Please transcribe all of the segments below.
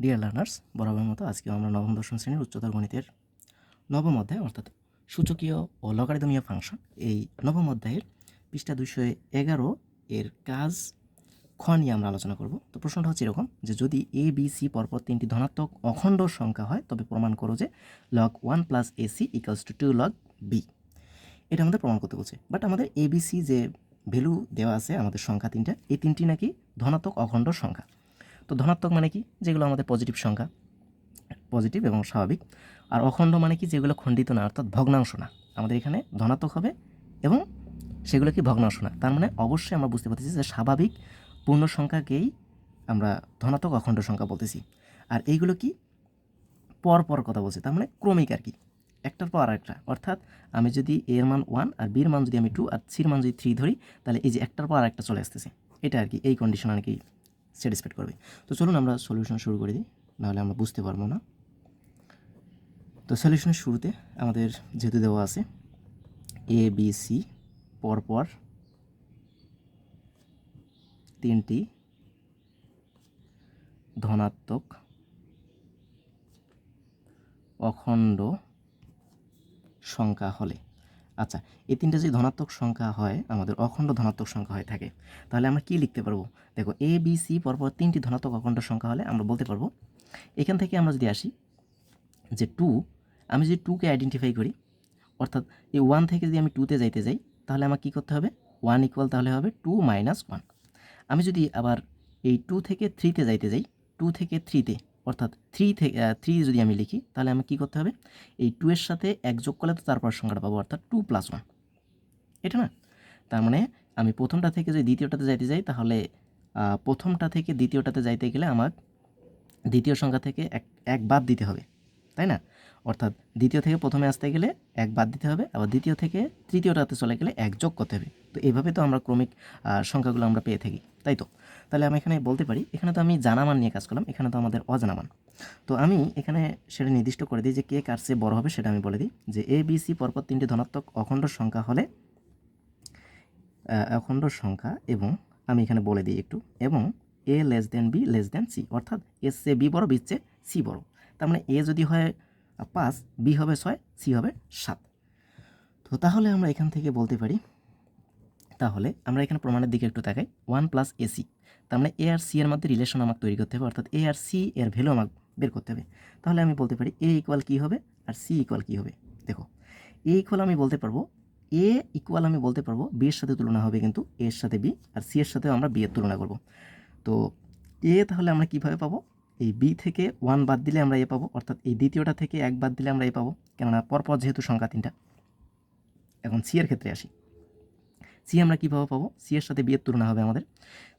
Dear learners বরাবর মতো আজকে আমরা নবম, দশম শ্রেণির উচ্চতর গণিতের নবম অধ্যায়, অর্থাৎ সূচকীয় ও লগারিদমীয় ফাংশন, এই নবম অধ্যায়ের পৃষ্ঠা দুইশো এগারো এর কাজ খ নিয়ে আমরা আলোচনা করব। তো প্রশ্নটা হচ্ছে এরকম যে যদি এ বি সি পরপর তিনটি ধনাত্মক অখণ্ড সংখ্যা হয়, তবে প্রমাণ করো যে log one plus A C equals to two log B এটা আমাদের প্রমাণ করতে বলছে। বাট আমাদের এ বি সি যে ভ্যালু দেওয়া আছে, আমাদের সংখ্যা তিনটা, এই তিনটি নাকি ধনাত্মক অখণ্ড সংখ্যা। তো ধনাত্মক মানে কি? যেগুলো আমাদের পজিটিভ সংখ্যা পজিটিভ এবং স্বাভাবিক। আর অখণ্ড মানে কি? যেগুলো খণ্ডিত না, অর্থাৎ ভগ্নাংশ না। আমাদের এখানে ধনাত্মক হবে এবং সেগুলো কি? ভগ্নাংশ না। তার মানে অবশ্যই আমরা বুঝতে পারতেছি যে স্বাভাবিক পূর্ণ সংখ্যাকেই আমরা ধনাত্মক অখণ্ড সংখ্যা বলতেছি। আর এইগুলো কি? পর পর কথা বলছি। তার মানে ক্রমিক আর কি। একটার পর আরেকটা। অর্থাৎ আমি যদি এর মান ওয়ান আর বির মান যদি আমি টু আর সির মান যদি থ্রি ধরি, তাহলে এই যে একটার পর আরেকটা চলে আসতেছে। এটা আর কি এই কন্ডিশন আর কি স্যাটিসফাইড করবে। তো চলুন আমরা সলিউশন শুরু করে দিই, নাহলে আমরা বুঝতে পারব না। তো সলিউশনের শুরুতে আমাদের যেহেতু দেওয়া আছে এ বি সি পরপর তিনটি ধনাত্মক অখণ্ড সংখ্যা হলে। আচ্ছা এই তিনটে যদি ধনাত্মক সংখ্যা হয়, আমাদের অখণ্ড ধনাত্মক সংখ্যা হয়ে থাকে, তাহলে আমরা কি লিখতে পারব? দেখো এ বি সি পরপর তিনটি ধনাত্মক অখণ্ড সংখ্যা হলে আমরা বলতে পারব, এখান থেকে আমরা যদি আসি, যে টু আমি যদি টুকে আইডেন্টিফাই করি, অর্থাৎ এই ওয়ান থেকে যদি আমি টুতে যাইতে যাই, তাহলে আমার কী করতে হবে? ওয়ান ইকুয়াল তাহলে হবে টু মাইনাস ওয়ান আমি যদি আবার এই টু থেকে থ্রিতে যাইতে যাই টু থেকে থ্রিতে অর্থাৎ থ্রি থেকে থ্রি যদি আমি লিখি, তাহলে আমি কী করতে হবে? এই টু এর সাথে এক যোগ করলে তো তারপর সংখ্যাটা পাবো, অর্থাৎ টু প্লাস ওয়ান এটা না? তার মানে আমি প্রথমটা থেকে যদি দ্বিতীয়টাতে যাইতে যাই, তাহলে প্রথমটা থেকে দ্বিতীয়টাতে যাইতে গেলে আমার দ্বিতীয় সংখ্যা থেকে এক এক বাদ দিতে হবে, তাই না? অর্থাৎ দ্বিতীয় থেকে প্রথমে আসতে গেলে এক বাদ দিতে হবে, আবার দ্বিতীয় থেকে তৃতীয়টাতে চলে গেলে এক যোগ করতে হবে। তো এইভাবে তো আমরা ক্রমিক সংখ্যাগুলো আমরা পেয়ে থাকি। তাই তো? তাহলে আমি এখানে বলতে পারি, এখানে তো আমি জানা মান নিয়ে কাজ করলাম, এখানে তো আমাদের অজানা মান তো আমি এখানে সেটা নির্দিষ্ট করে দিই যে কে কার চেয়ে বড় হবে সেটা আমি বলে দিই যে এ বি সি পরপর তিনটি ধনাত্মক অখণ্ড সংখ্যা হলে অখণ্ড সংখ্যা এবং আমি এখানে বলে দিই একটু, এবং A less than B less than C অর্থাৎ এর চেয়ে বি বড় বির চেয়ে সি বড়। তার মানে এ যদি হয় পাঁচ বি হবে ছয় সি হবে সাত। তো তাহলে আমরা এখান থেকে বলতে পারি তাহলে আমরা এখানে প্রমাণের দিকে একটু তাকাই। ওয়ান প্লাস এসি তার মানে এ আর সি এর মধ্যে রিলেশন আমাকে তৈরি করতে হবে, অর্থাৎ এ আর সি এর ভ্যালু আমাকে বের করতে হবে। তাহলে আমি বলতে পারি এ ইকুয়াল কী হবে আর সি ইকুয়াল কী হবে? দেখো, এ ইকুয়াল আমি বলতে পারব, এ ইকুয়াল আমি বলতে পারব বি এর সাথে তুলনা হবে কিন্তু এর সাথে বি আর সি এর সাথেও আমরা বি এর তুলনা করব। তো এ তাহলে আমরা কীভাবে পাবো? এই বি থেকে ওয়ান বাদ দিলে আমরা এ পাবো, অর্থাৎ এই দ্বিতীয়টা থেকে এক বাদ দিলে আমরা এ পাবো। কেননা পরপর যেহেতু সংখ্যা তিনটা। এখন সি এর ক্ষেত্রে আসি। সি আমরা কীভাবে পাবো? সি এর সাথে বিয়ের তুলনা হবে আমাদের।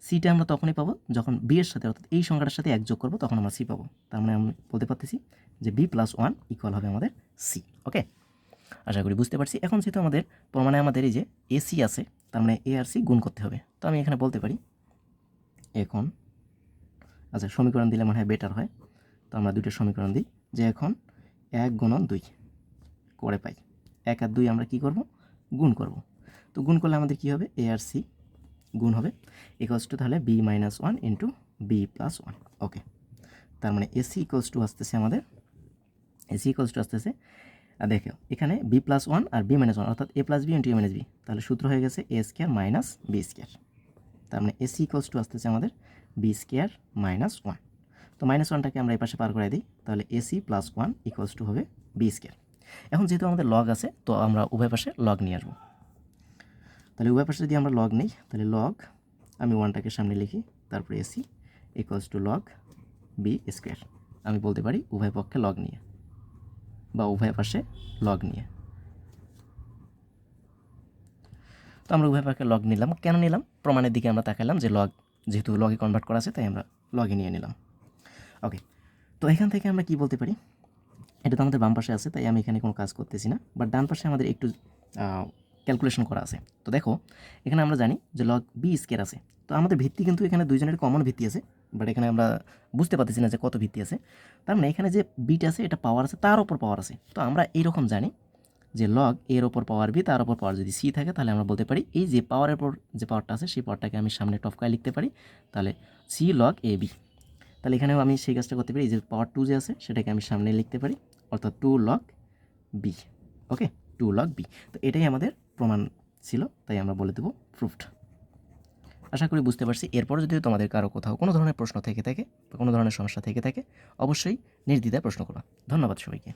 সিটা আমরা তখনই পাবো যখন বি এর সাথে, অর্থাৎ এই সংখ্যাটার সাথে এক যোগ করব, তখন আমরা সি পাবো। তার মানে আমি বলতে পারতেছি যে বি প্লাস ওয়ান ইকুয়াল হবে আমাদের সি ওকে আশা করি বুঝতে পারছি। এখন যেহেতু আমাদের প্রমাণে আমাদের এই যে এসি আছে, তার মানে এ আর সি গুণ করতে হবে। তো আমি এখানে বলতে পারি, এখন আচ্ছা সমীকরণ দিলে মনে হয় বেটার হয়। তো আমরা দুইটা সমীকরণ দিই, যে এখন এক গুণন দুই, করে পাই। এক আর দুই আমরা কি করব? গুণ করব। তো গুণ করলে আমাদের কি হবে? এ আর সি গুণ হবে। ইকোয়ালস টু তাহলে B minus one into B plus one okay তার মানে এসি ইকোয়ালস টু আসতেছে আমাদের। এসি ইকোয়ালস টু আসতেছে। আর দেখো, এখানে বি প্লাস ওয়ান আর বি মাইনাস ওয়ান অর্থাৎ A plus B into A minus B তাহলে সূত্র হয়ে গেছে A square minus B square তার মানে এসি ইকোয়ালস টু আসতেছে আমাদের বি স্কোয়ার মাইনাস ওয়ান তো মাইনাস ওয়ানটাকে আমরা এই পাশে পার করে দিই। তাহলে AC plus one equals to হবে বি স্কোয়ার এখন যেহেতু আমাদের লগ আছে, তো আমরা উভয় পাশে লগ নিয়ে আসব। তাহলে উভয় পাশে যদি আমরা লগ নিই, তাহলে লগ আমি ওয়ানটাকে সামনে লিখি, তারপরে AC equals to log B square আমি বলতে পারি উভয় পক্ষে লগ নিয়ে, বা উভয় পাশে লগ নিয়ে। তো আমরা উভয় পক্ষে লগ নিলাম। কেন নিলাম? প্রমাণের দিকে আমরা তাকালাম যে লগ যেহেতু লগে কনভার্ট করা আছে, তাই আমরা লগে নিয়ে নিলাম। ওকে তো এখান থেকে আমরা কি বলতে পারি? এটা তো আমাদের বাম পাশে আছে, তাই আমি এখানে কোনো কাজ করতেছি না। বাট ডান পাশে আমাদের একটু ক্যালকুলেশন করা আছে। তো দেখো, এখানে আমরা জানি যে লগ বি স্কেয়ার আছে। তো আমাদের ভিত্তি কিন্তু এখানে দুইজনের কমন ভিত্তি আছে বাট এখানে আমরা বুঝতে পারতেছি না যে কত ভিত্তি আছে। তার মানে এখানে যে বিট আছে, এটা পাওয়ার আছে, তার ওপর পাওয়ার আছে। তো আমরা এইরকম জানি যে লগ এর ওপর পাওয়ার বি তার ওপর পাওয়ার যদি সি থাকে, তাহলে আমরা বলতে পারি এই যে পাওয়ারের ওপর যে পাওয়ারটা আছে, সেই পাওয়ারটাকে আমি সামনে টপকায় লিখতে পারি। তাহলে সি লগ এ বি তাহলে এখানেও আমি সেই কাজটা করতে পারি, এই যে পাওয়ার টু যে আছে, সেটাকে আমি সামনে লিখতে পারি, অর্থাৎ two log B okay two log B তো এটাই আমাদের প্রমাণ ছিল, তাই আমরা বলে দেব প্রুফড আশা করি বুঝতে পারছি। এরপর যদি তোমাদের কারও কোথাও কোনো ধরনের প্রশ্ন থেকে থাকে বা কোনো ধরনের সমস্যা থেকে থাকে, অবশ্যই নির্দ্বিধায় প্রশ্ন করো ধন্যবাদ সবাইকে।